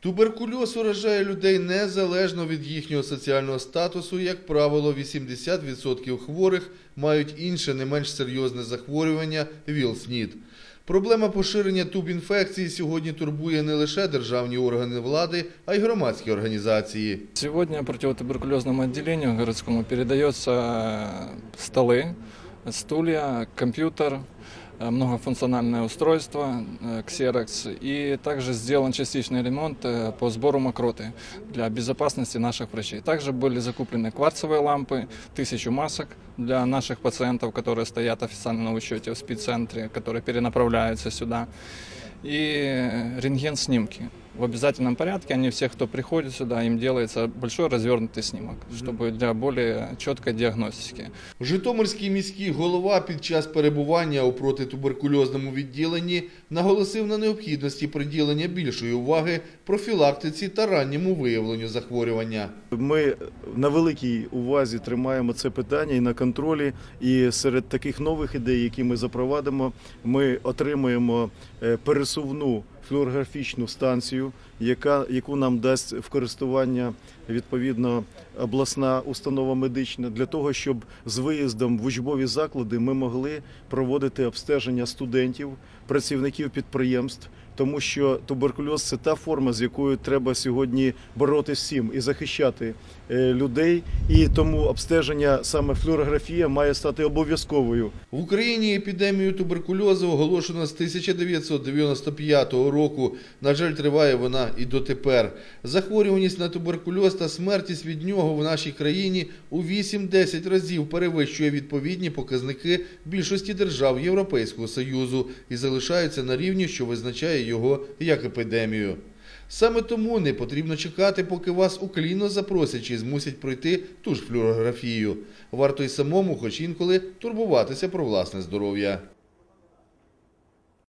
Туберкульоз уражає людей незалежно від їхнього соціального статусу. Як правило, 80% хворих мають інше не менш серйозне захворювання ВІЛ-СНІД. Проблема поширення тубінфекції сьогодні турбує не лише державні органи влади, а й громадські організації. Сегодня противотуберкулезному отделению городскому передается э, столы, стулья, компьютер, э, многофункциональное устройство, э, Xerox, и также сделан частичный ремонт э, по сбору мокроты для безопасности наших врачей. Также были закуплены кварцевые лампы, тысячу масок для наших пациентов, которые стоят официально на учете в спеццентре, которые перенаправляются сюда, и рентген-снимки. В обязательном порядке они все, кто приходит сюда, им делается большой развернутый снимок, чтобы для более четкой диагностики. Житомирський міський голова під час перебування у протитуберкульозному відділенні наголосив на необхідності приділення більшої уваги профілактиці та ранньому виявленню захворювання. Ми на великій увазі тримаємо це питання і на контролі. І серед таких нових ідей, які ми запровадимо, ми отримаємо е, пересувну флюорографічну станцію, яка, яку нам дасть в користування відповідно обласна установа медична, для того, щоб з виїздом в учбові заклади ми могли проводити обстеження студентів, працівників підприємств. Тому що туберкульоз це та форма, з якою треба сьогодні боротися всім і захищати е, людей. І тому обстеження саме флюорографія має стати обов'язковою. В Україні епідемію туберкульозу оголошено з 1995 року. На жаль, триває вона і дотепер. Захворюваність на туберкульоз та смертність від нього в нашій країні у 8-10 разів перевищує відповідні показники більшості держав Європейського Союзу і залишається на рівні, що визначає його як епідемію. Саме тому не потрібно чекати, поки вас уклінно запросять чи змусять пройти ту ж флюорографію. Варто й самому, хоч інколи, турбуватися про власне здоров'я.